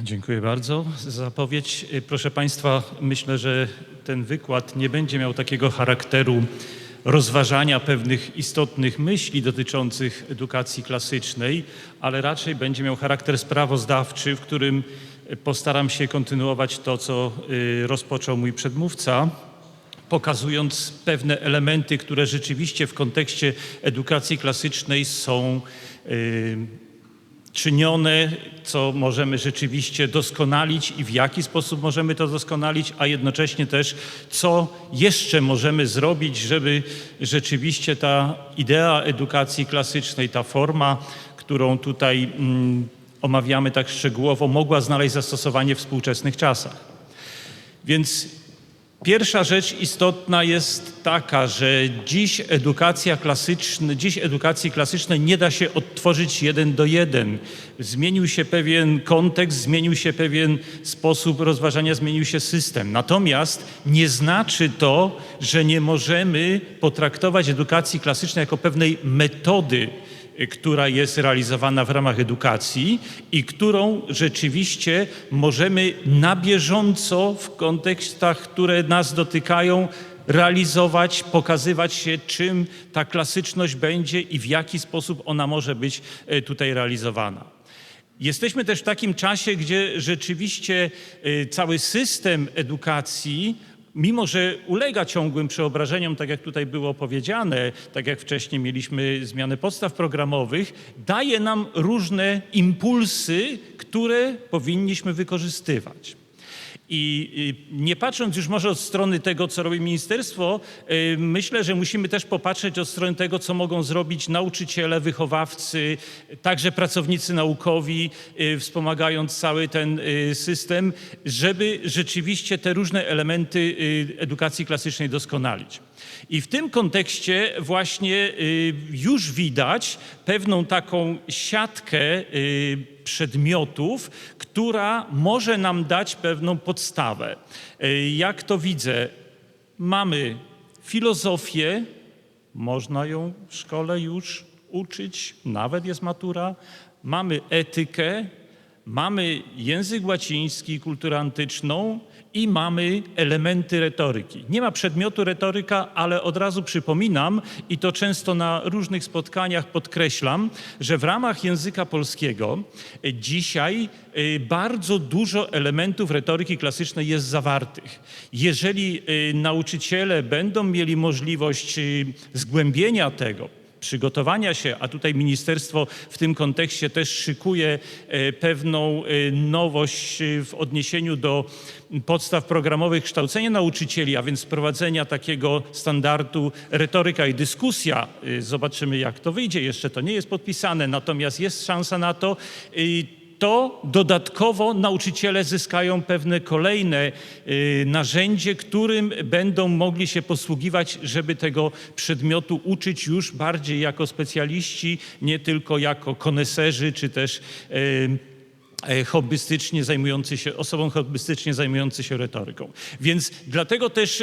Dziękuję bardzo za zapowiedź. Proszę Państwa, myślę, że ten wykład nie będzie miał takiego charakteru rozważania pewnych istotnych myśli dotyczących edukacji klasycznej, ale raczej będzie miał charakter sprawozdawczy, w którym postaram się kontynuować to, co y, rozpoczął mój przedmówca pokazując pewne elementy, które rzeczywiście w kontekście edukacji klasycznej są y, czynione, co możemy rzeczywiście doskonalić i w jaki sposób możemy to doskonalić, a jednocześnie też co jeszcze możemy zrobić, żeby rzeczywiście ta idea edukacji klasycznej, ta forma, którą tutaj mm, omawiamy tak szczegółowo, mogła znaleźć zastosowanie w współczesnych czasach. Więc Pierwsza rzecz istotna jest taka, że dziś edukacja klasyczna, dziś edukacji klasycznej nie da się odtworzyć jeden do jeden. Zmienił się pewien kontekst, zmienił się pewien sposób rozważania, zmienił się system. Natomiast nie znaczy to, że nie możemy potraktować edukacji klasycznej jako pewnej metody która jest realizowana w ramach edukacji i którą rzeczywiście możemy na bieżąco w kontekstach, które nas dotykają, realizować, pokazywać się, czym ta klasyczność będzie i w jaki sposób ona może być e, tutaj realizowana. Jesteśmy też w takim czasie, gdzie rzeczywiście y, cały system edukacji, mimo że ulega ciągłym przeobrażeniom, tak jak tutaj było powiedziane, tak jak wcześniej mieliśmy zmianę podstaw programowych, daje nam różne impulsy, które powinniśmy wykorzystywać. I y, nie patrząc już może od strony tego, co robi ministerstwo, y, myślę, że musimy też popatrzeć od strony tego, co mogą zrobić nauczyciele, wychowawcy, także pracownicy naukowi, y, wspomagając cały ten system, żeby rzeczywiście te różne elementy edukacji klasycznej doskonalić. I w tym kontekście właśnie już widać pewną taką siatkę przedmiotów, która może nam dać pewną podstawę. E, Jak to widzę? Mamy filozofię, można ją w szkole już uczyć, nawet jest matura. Mamy etykę, mamy język łaciński, kulturę antyczną i mamy elementy retoryki. Nie ma przedmiotu retoryka, ale od razu przypominam i to często na różnych spotkaniach podkreślam, że w ramach języka polskiego e, dzisiaj e, bardzo dużo elementów retoryki klasycznej jest zawartych. Jeżeli e, nauczyciele będą mieli możliwość zgłębienia tego, przygotowania się, a tutaj ministerstwo w tym kontekście też szykuje e, pewną e, nowość e, w odniesieniu do podstaw programowych kształcenia nauczycieli, a więc wprowadzenia takiego standardu retoryka i dyskusja. Zobaczymy jak to wyjdzie, jeszcze to nie jest podpisane, natomiast jest szansa na to to dodatkowo nauczyciele zyskają pewne kolejne y, narzędzie, którym będą mogli się posługiwać, żeby tego przedmiotu uczyć już bardziej jako specjaliści, nie tylko jako koneserzy czy też y, y, hobbystycznie zajmujący się, osobą hobbystycznie zajmujący się retoryką. Więc dlatego też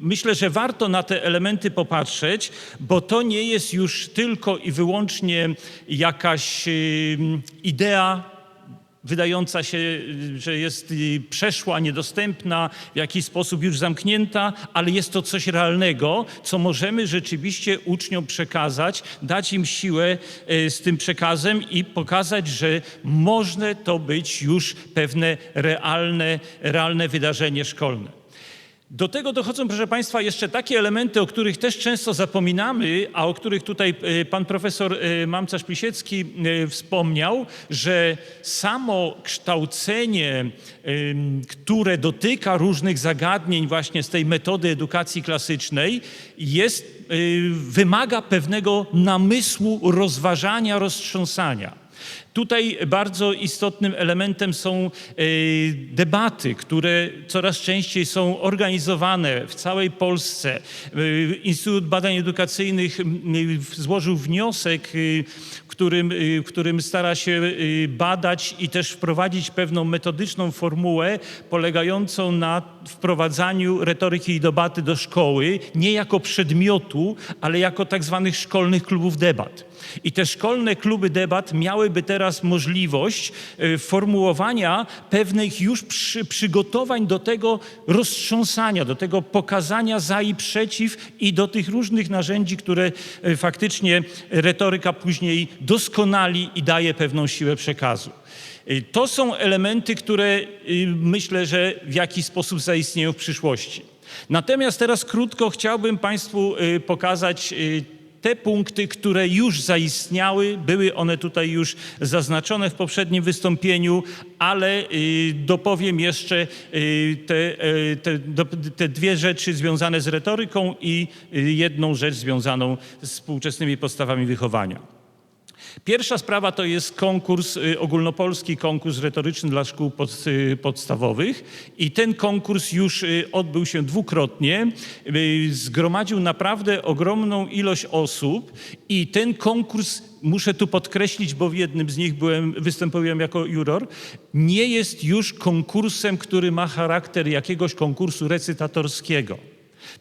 myślę, że warto na te elementy popatrzeć, bo to nie jest już tylko i wyłącznie jakaś idea wydająca się, że jest przeszła, niedostępna, w jakiś sposób już zamknięta, ale jest to coś realnego, co możemy rzeczywiście uczniom przekazać, dać im siłę y, z tym przekazem i pokazać, że może to być już pewne realne, realne wydarzenie szkolne. Do tego dochodzą, proszę Państwa, jeszcze takie elementy, o których też często zapominamy, a o których tutaj e, pan profesor e, Mamcarz-Plisiecki e, wspomniał, że samo kształcenie, które dotyka różnych zagadnień właśnie z tej metody edukacji klasycznej, jest, wymaga pewnego namysłu, rozważania, roztrząsania. Tutaj bardzo istotnym elementem są e, debaty, które coraz częściej są organizowane w całej Polsce. E, Instytut Badań Edukacyjnych złożył wniosek, e, którym, którym stara się badać i też wprowadzić pewną metodyczną formułę polegającą na wprowadzaniu retoryki i debaty do szkoły, nie jako przedmiotu, ale jako tak zwanych szkolnych klubów debat. I te szkolne kluby debat miałyby teraz możliwość e, formułowania pewnych już przy, przygotowań do tego roztrząsania, do tego pokazania za i przeciw i do tych różnych narzędzi, które e, faktycznie retoryka później doskonali i daje pewną siłę przekazu. Y, To są elementy, które myślę, że w jakiś sposób zaistnieją w przyszłości. Natomiast teraz krótko chciałbym Państwu pokazać te punkty, które już zaistniały, były one tutaj już zaznaczone w poprzednim wystąpieniu, ale y, dopowiem jeszcze y, te, y, te, te dwie rzeczy związane z retoryką i jedną rzecz związaną z współczesnymi podstawami wychowania. Pierwsza sprawa to jest konkurs, y, ogólnopolski konkurs retoryczny dla szkół pod, y, podstawowych i ten konkurs już y, odbył się dwukrotnie. Zgromadził naprawdę ogromną ilość osób i ten konkurs, muszę tu podkreślić, bo w jednym z nich byłem, występowałem jako juror, nie jest już konkursem, który ma charakter jakiegoś konkursu recytatorskiego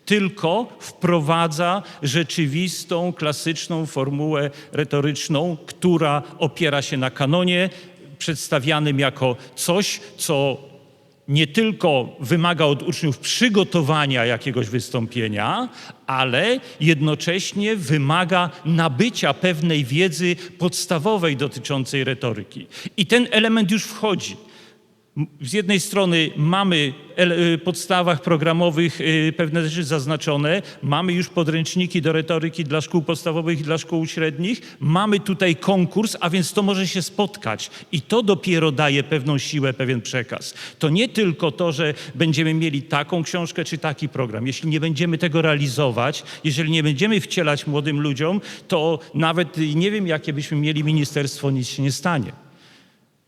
tylko wprowadza rzeczywistą, klasyczną formułę retoryczną, która opiera się na kanonie, przedstawianym jako coś, co nie tylko wymaga od uczniów przygotowania jakiegoś wystąpienia, ale jednocześnie wymaga nabycia pewnej wiedzy podstawowej dotyczącej retoryki. I ten element już wchodzi. Z jednej strony mamy w podstawach programowych y, pewne rzeczy zaznaczone, mamy już podręczniki do retoryki dla szkół podstawowych i dla szkół średnich, mamy tutaj konkurs, a więc to może się spotkać i to dopiero daje pewną siłę, pewien przekaz. To nie tylko to, że będziemy mieli taką książkę czy taki program. Jeśli nie będziemy tego realizować, jeżeli nie będziemy wcielać młodym ludziom, to nawet y, nie wiem, jakie byśmy mieli ministerstwo, nic się nie stanie.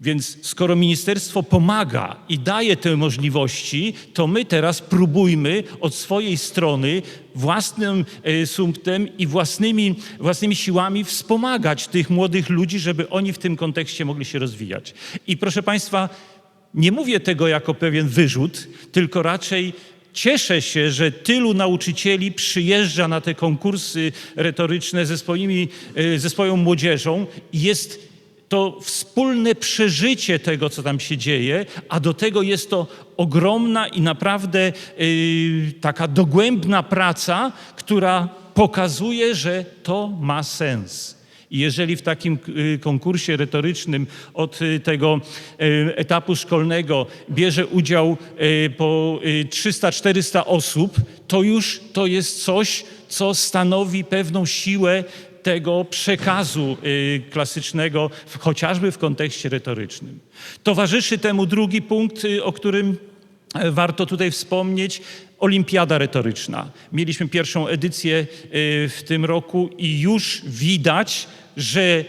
Więc skoro ministerstwo pomaga i daje te możliwości, to my teraz próbujmy od swojej strony własnym e, sumptem i własnymi, własnymi siłami wspomagać tych młodych ludzi, żeby oni w tym kontekście mogli się rozwijać. I proszę Państwa, nie mówię tego jako pewien wyrzut, tylko raczej cieszę się, że tylu nauczycieli przyjeżdża na te konkursy retoryczne ze, swoimi, e, ze swoją młodzieżą i jest to wspólne przeżycie tego, co tam się dzieje, a do tego jest to ogromna i naprawdę yy, taka dogłębna praca, która pokazuje, że to ma sens. I jeżeli w takim y, konkursie retorycznym od y, tego y, etapu szkolnego bierze udział po y, 300-400 osób, to już to jest coś, co stanowi pewną siłę tego przekazu y, klasycznego, chociażby w kontekście retorycznym. Towarzyszy temu drugi punkt, y, o którym e, warto tutaj wspomnieć. Olimpiada retoryczna. Mieliśmy pierwszą edycję y, w tym roku i już widać, że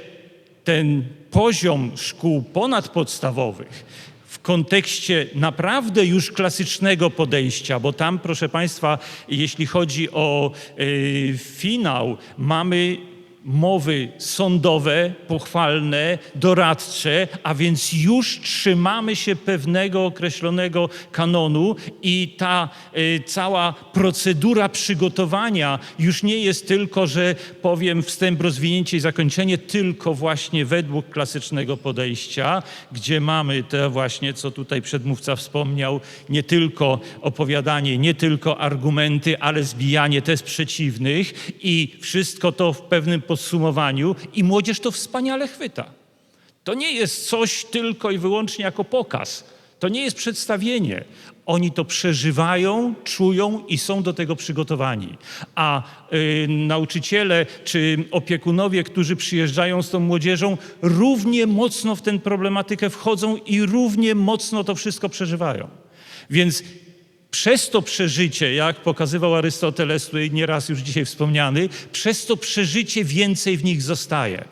ten poziom szkół ponadpodstawowych w kontekście naprawdę już klasycznego podejścia, bo tam, proszę Państwa, jeśli chodzi o finał, mamy mowy sądowe, pochwalne, doradcze, a więc już trzymamy się pewnego określonego kanonu i ta y, cała procedura przygotowania już nie jest tylko, że powiem wstęp, rozwinięcie i zakończenie, tylko właśnie według klasycznego podejścia, gdzie mamy te właśnie, co tutaj przedmówca wspomniał, nie tylko opowiadanie, nie tylko argumenty, ale zbijanie tez przeciwnych i wszystko to w pewnym podsumowaniu i młodzież to wspaniale chwyta. To nie jest coś tylko i wyłącznie jako pokaz. To nie jest przedstawienie. Oni to przeżywają, czują i są do tego przygotowani. A y, nauczyciele czy opiekunowie, którzy przyjeżdżają z tą młodzieżą, równie mocno w tę problematykę wchodzą i równie mocno to wszystko przeżywają. Więc przez to przeżycie, jak pokazywał Arystoteles, tutaj nieraz już dzisiaj wspomniany, przez to przeżycie więcej w nich zostaje.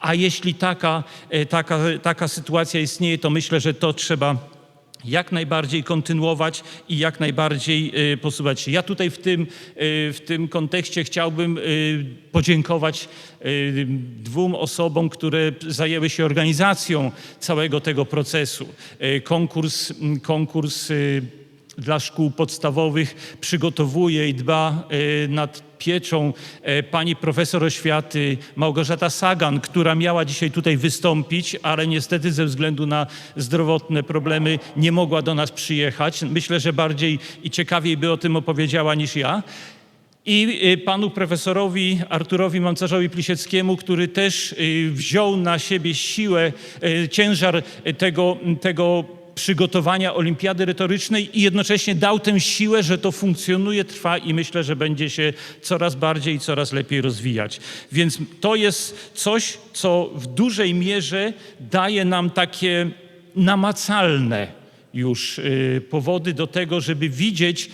A jeśli taka, e, taka, taka sytuacja istnieje, to myślę, że to trzeba jak najbardziej kontynuować i jak najbardziej e, posuwać się. Ja tutaj w tym, e, w tym kontekście chciałbym podziękować dwóm osobom, które zajęły się organizacją całego tego procesu. Konkurs, konkurs dla szkół podstawowych przygotowuje i dba e, nad pieczą e, pani profesor oświaty Małgorzata Sagan, która miała dzisiaj tutaj wystąpić, ale niestety ze względu na zdrowotne problemy nie mogła do nas przyjechać. Myślę, że bardziej i ciekawiej by o tym opowiedziała niż ja. I y, panu profesorowi Arturowi Mancarzowi Plisieckiemu, który też wziął na siebie siłę, ciężar tego, tego przygotowania olimpiady retorycznej i jednocześnie dał tę siłę, że to funkcjonuje, trwa i myślę, że będzie się coraz bardziej i coraz lepiej rozwijać. Więc to jest coś, co w dużej mierze daje nam takie namacalne już y, powody do tego, żeby widzieć,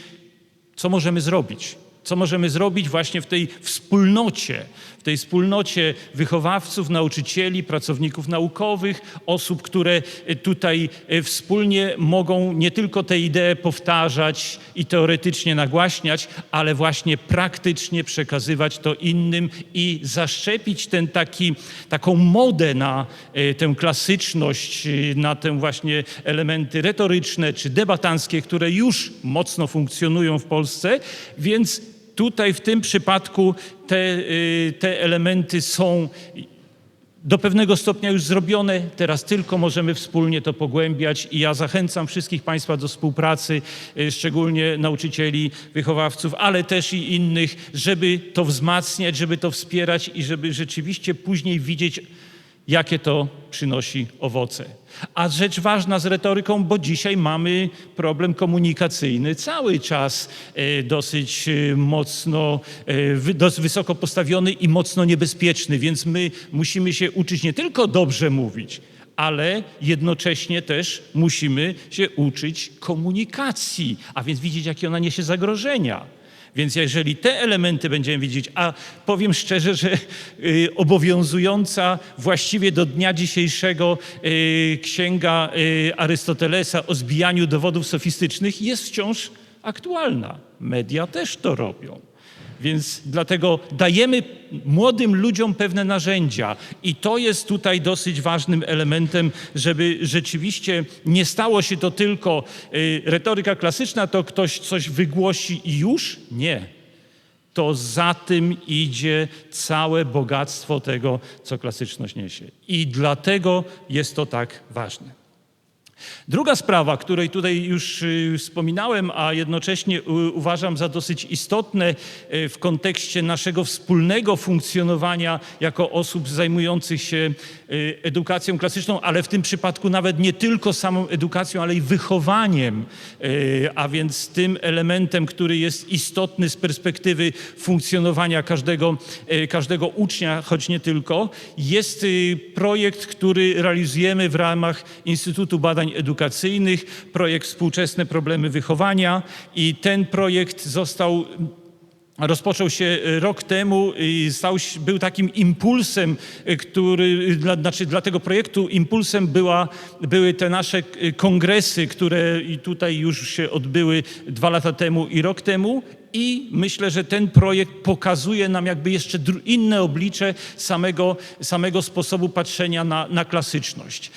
co możemy zrobić. Co możemy zrobić właśnie w tej wspólnocie, w tej wspólnocie wychowawców, nauczycieli, pracowników naukowych, osób, które e, tutaj e, wspólnie mogą nie tylko te idee powtarzać i teoretycznie nagłaśniać, ale właśnie praktycznie przekazywać to innym i zaszczepić ten taki, taką modę na e, tę klasyczność, na te właśnie elementy retoryczne czy debatanckie, które już mocno funkcjonują w Polsce, więc tutaj w tym przypadku te, y, te elementy są do pewnego stopnia już zrobione, teraz tylko możemy wspólnie to pogłębiać i ja zachęcam wszystkich Państwa do współpracy, y, szczególnie nauczycieli, wychowawców, ale też i innych, żeby to wzmacniać, żeby to wspierać i żeby rzeczywiście później widzieć jakie to przynosi owoce. A rzecz ważna z retoryką, bo dzisiaj mamy problem komunikacyjny cały czas e, dosyć e, mocno, e, dosyć wysoko postawiony i mocno niebezpieczny, więc my musimy się uczyć nie tylko dobrze mówić, ale jednocześnie też musimy się uczyć komunikacji, a więc widzieć, jakie ona niesie zagrożenia. Więc jeżeli te elementy będziemy widzieć, a powiem szczerze, że y, obowiązująca właściwie do dnia dzisiejszego y, księga y, Arystotelesa o zbijaniu dowodów sofistycznych jest wciąż aktualna. Media też to robią. Więc dlatego dajemy młodym ludziom pewne narzędzia i to jest tutaj dosyć ważnym elementem, żeby rzeczywiście nie stało się to tylko y, retoryka klasyczna, to ktoś coś wygłosi i już. Nie. To za tym idzie całe bogactwo tego, co klasyczność niesie. I dlatego jest to tak ważne. Druga sprawa, której tutaj już y, wspominałem, a jednocześnie uważam za dosyć istotne y, w kontekście naszego wspólnego funkcjonowania jako osób zajmujących się y, edukacją klasyczną, ale w tym przypadku nawet nie tylko samą edukacją, ale i wychowaniem, a więc tym elementem, który jest istotny z perspektywy funkcjonowania każdego, każdego ucznia, choć nie tylko, jest projekt, który realizujemy w ramach Instytutu Badań edukacyjnych, projekt Współczesne Problemy Wychowania i ten projekt został rozpoczął się rok temu i stał, był takim impulsem, który, dla, znaczy dla tego projektu impulsem była, były te nasze kongresy, które tutaj już się odbyły dwa lata temu i rok temu i myślę, że ten projekt pokazuje nam jakby jeszcze inne oblicze samego, samego sposobu patrzenia na, na klasyczność.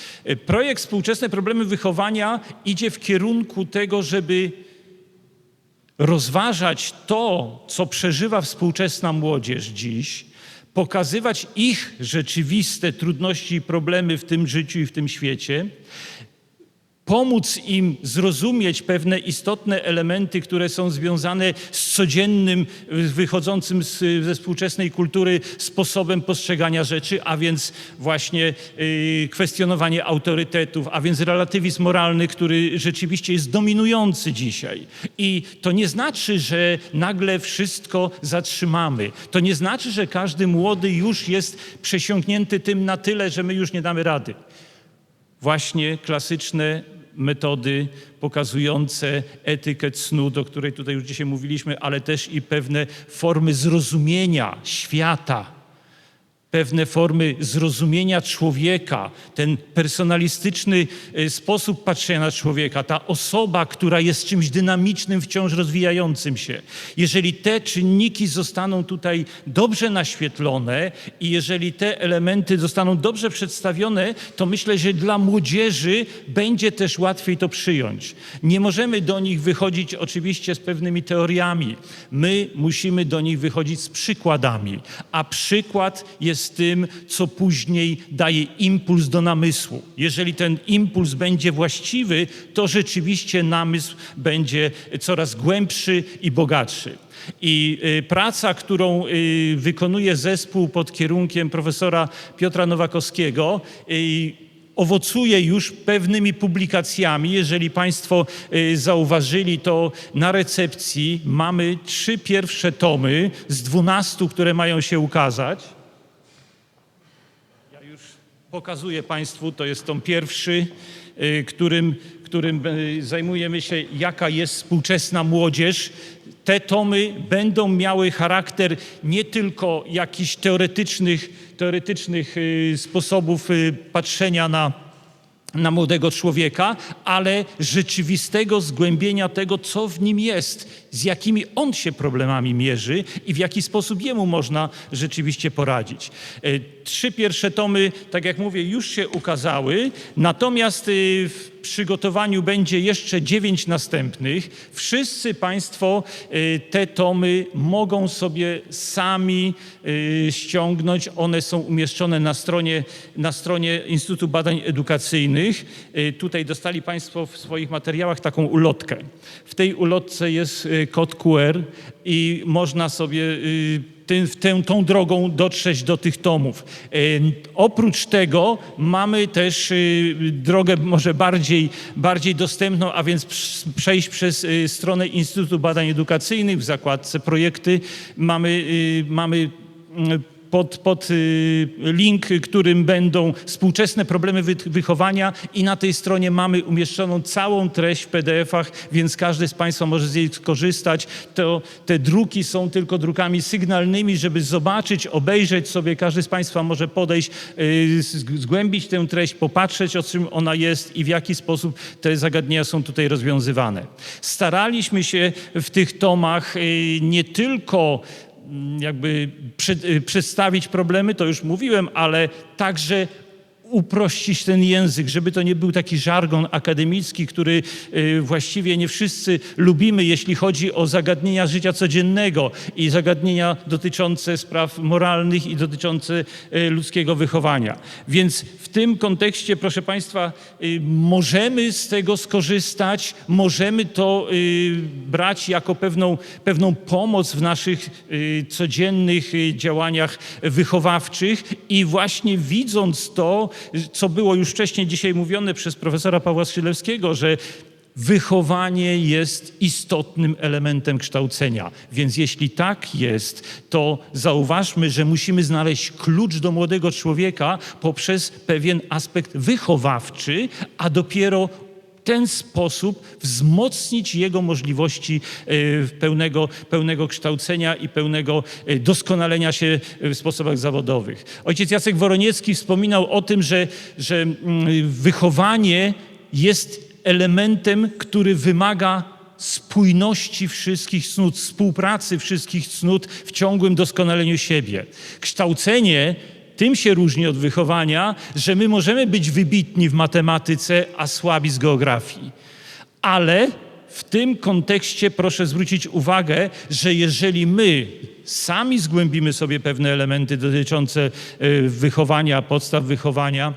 Projekt Współczesne Problemy Wychowania idzie w kierunku tego, żeby rozważać to, co przeżywa współczesna młodzież dziś, pokazywać ich rzeczywiste trudności i problemy w tym życiu i w tym świecie, pomóc im zrozumieć pewne istotne elementy, które są związane z codziennym, wychodzącym z, ze współczesnej kultury sposobem postrzegania rzeczy, a więc właśnie y, kwestionowanie autorytetów, a więc relatywizm moralny, który rzeczywiście jest dominujący dzisiaj. I to nie znaczy, że nagle wszystko zatrzymamy. To nie znaczy, że każdy młody już jest przesiąknięty tym na tyle, że my już nie damy rady właśnie klasyczne metody pokazujące etykę cnu, do której tutaj już dzisiaj mówiliśmy, ale też i pewne formy zrozumienia świata pewne formy zrozumienia człowieka, ten personalistyczny e, sposób patrzenia na człowieka, ta osoba, która jest czymś dynamicznym, wciąż rozwijającym się. Jeżeli te czynniki zostaną tutaj dobrze naświetlone i jeżeli te elementy zostaną dobrze przedstawione, to myślę, że dla młodzieży będzie też łatwiej to przyjąć. Nie możemy do nich wychodzić oczywiście z pewnymi teoriami. My musimy do nich wychodzić z przykładami, a przykład jest tym, co później daje impuls do namysłu. Jeżeli ten impuls będzie właściwy, to rzeczywiście namysł będzie coraz głębszy i bogatszy. I y, praca, którą y, wykonuje zespół pod kierunkiem profesora Piotra Nowakowskiego, y, owocuje już pewnymi publikacjami. Jeżeli Państwo zauważyli, to na recepcji mamy trzy pierwsze tomy z dwunastu, które mają się ukazać. Pokazuję Państwu, to jest tom pierwszy, y, którym, którym y, zajmujemy się, jaka jest współczesna młodzież. Te tomy będą miały charakter nie tylko jakichś teoretycznych, teoretycznych y, sposobów patrzenia na na młodego człowieka, ale rzeczywistego zgłębienia tego, co w nim jest, z jakimi on się problemami mierzy i w jaki sposób jemu można rzeczywiście poradzić. E, Trzy pierwsze tomy, tak jak mówię, już się ukazały, natomiast y, w przygotowaniu będzie jeszcze dziewięć następnych. Wszyscy Państwo y, te tomy mogą sobie sami y, ściągnąć. One są umieszczone na stronie, na stronie Instytutu Badań Edukacyjnych. Y, Tutaj dostali Państwo w swoich materiałach taką ulotkę. W tej ulotce jest kod QR i można sobie tę, tą drogą dotrzeć do tych tomów. E, oprócz tego mamy też y, drogę może bardziej, bardziej dostępną, a więc przejść przez y, stronę Instytutu Badań Edukacyjnych w zakładce projekty. Mamy, mamy pod, pod y, link, którym będą współczesne problemy wy- wychowania i na tej stronie mamy umieszczoną całą treść w PDF-ach, więc każdy z Państwa może z niej skorzystać. To, te druki są tylko drukami sygnalnymi, żeby zobaczyć, obejrzeć sobie. Każdy z Państwa może podejść, y, zgłębić tę treść, popatrzeć o czym ona jest i w jaki sposób te zagadnienia są tutaj rozwiązywane. Staraliśmy się w tych tomach y, nie tylko jakby przed, y, przedstawić problemy, to już mówiłem, ale także uprościć ten język, żeby to nie był taki żargon akademicki, który y, właściwie nie wszyscy lubimy, jeśli chodzi o zagadnienia życia codziennego i zagadnienia dotyczące spraw moralnych i dotyczące y, ludzkiego wychowania. Więc w tym kontekście, proszę Państwa, y, możemy z tego skorzystać, możemy to brać jako pewną, pewną pomoc w naszych codziennych działaniach wychowawczych i właśnie widząc to, co było już wcześniej dzisiaj mówione przez profesora Pawła Skrzydlewskiego, że Wychowanie jest istotnym elementem kształcenia. Więc jeśli tak jest, to zauważmy, że musimy znaleźć klucz do młodego człowieka poprzez pewien aspekt wychowawczy, a dopiero ten sposób wzmocnić jego możliwości e, pełnego, pełnego kształcenia i pełnego e, doskonalenia się w sposobach zawodowych. Ojciec Jacek Woroniecki wspominał o tym, że, że mm, wychowanie jest elementem, który wymaga spójności wszystkich cnót, współpracy wszystkich cnót w ciągłym doskonaleniu siebie. Kształcenie tym się różni od wychowania, że my możemy być wybitni w matematyce, a słabi z geografii. Ale w tym kontekście proszę zwrócić uwagę, że jeżeli my sami zgłębimy sobie pewne elementy dotyczące e, wychowania, podstaw wychowania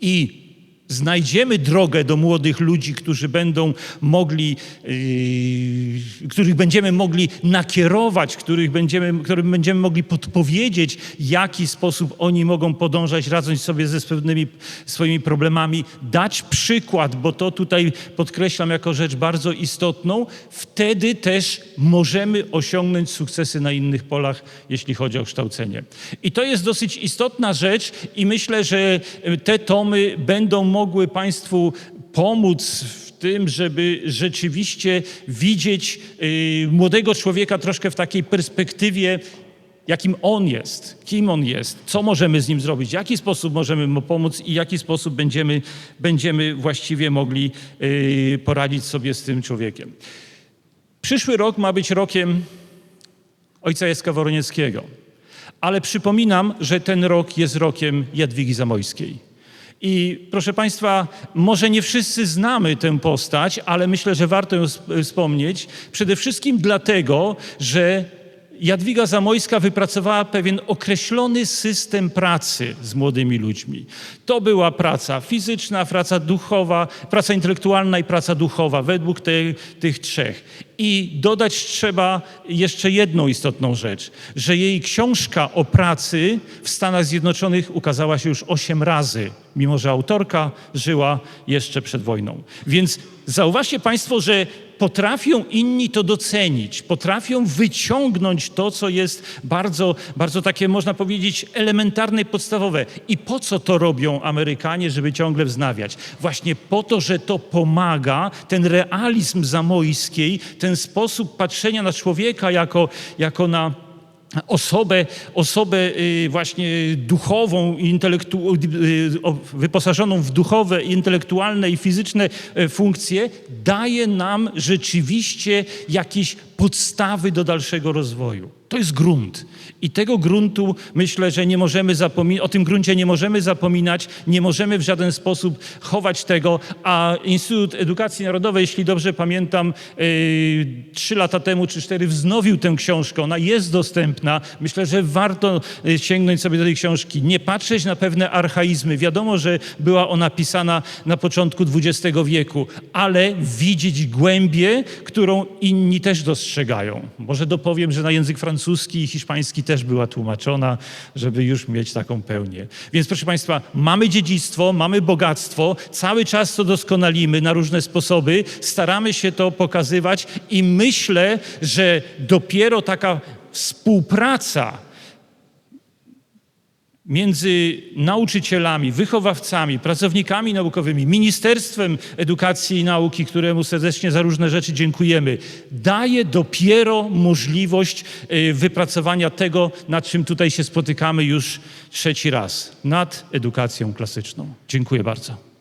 i znajdziemy drogę do młodych ludzi, którzy będą mogli, yy, których będziemy mogli nakierować, których będziemy, którym będziemy mogli podpowiedzieć, jaki sposób oni mogą podążać, radząc sobie ze pewnymi swoimi problemami, dać przykład, bo to tutaj podkreślam jako rzecz bardzo istotną, wtedy też możemy osiągnąć sukcesy na innych polach, jeśli chodzi o kształcenie. I to jest dosyć istotna rzecz i myślę, że te tomy będą mogły Państwu pomóc w tym, żeby rzeczywiście widzieć y, młodego człowieka troszkę w takiej perspektywie jakim on jest, kim on jest, co możemy z nim zrobić, w jaki sposób możemy mu pomóc i w jaki sposób będziemy, będziemy właściwie mogli yy, poradzić sobie z tym człowiekiem. Przyszły rok ma być rokiem ojca Jacka Woronieckiego. Ale przypominam, że ten rok jest rokiem Jadwigi Zamojskiej. I proszę Państwa, może nie wszyscy znamy tę postać, ale myślę, że warto ją sp- wspomnieć. Przede wszystkim dlatego, że Jadwiga Zamojska wypracowała pewien określony system pracy z młodymi ludźmi. To była praca fizyczna, praca duchowa, praca intelektualna i praca duchowa, według te, tych trzech. I dodać trzeba jeszcze jedną istotną rzecz, że jej książka o pracy w Stanach Zjednoczonych ukazała się już osiem razy, mimo że autorka żyła jeszcze przed wojną. Więc zauważcie Państwo, że potrafią inni to docenić, potrafią wyciągnąć to, co jest bardzo, bardzo takie, można powiedzieć, elementarne i podstawowe. I po co to robią Amerykanie, żeby ciągle wznawiać? Właśnie po to, że to pomaga, ten realizm zamojskiej, ten sposób patrzenia na człowieka jako, jako na osobę, osobę y, właśnie duchową, intelektu, y, wyposażoną w duchowe, intelektualne i fizyczne e, funkcje, daje nam rzeczywiście jakieś podstawy do dalszego rozwoju. To jest grunt. I tego gruntu myślę, że nie możemy zapominać, o tym gruncie nie możemy zapominać, nie możemy w żaden sposób chować tego, a Instytut Edukacji Narodowej, jeśli dobrze pamiętam, yy, trzy lata temu czy cztery wznowił tę książkę. Ona jest dostępna. Myślę, że warto y, sięgnąć sobie do tej książki, nie patrzeć na pewne archaizmy. Wiadomo, że była ona pisana na początku XX wieku, ale widzieć głębię, którą inni też dostrzegają. Może dopowiem, że na język francuski i hiszpański też była tłumaczona, żeby już mieć taką pełnię. Więc proszę Państwa, mamy dziedzictwo, mamy bogactwo, cały czas to doskonalimy na różne sposoby, staramy się to pokazywać i myślę, że dopiero taka współpraca między nauczycielami, wychowawcami, pracownikami naukowymi, Ministerstwem Edukacji i Nauki, któremu serdecznie za różne rzeczy dziękujemy, daje dopiero możliwość y, wypracowania tego, nad czym tutaj się spotykamy już trzeci raz, nad edukacją klasyczną. Dziękuję bardzo.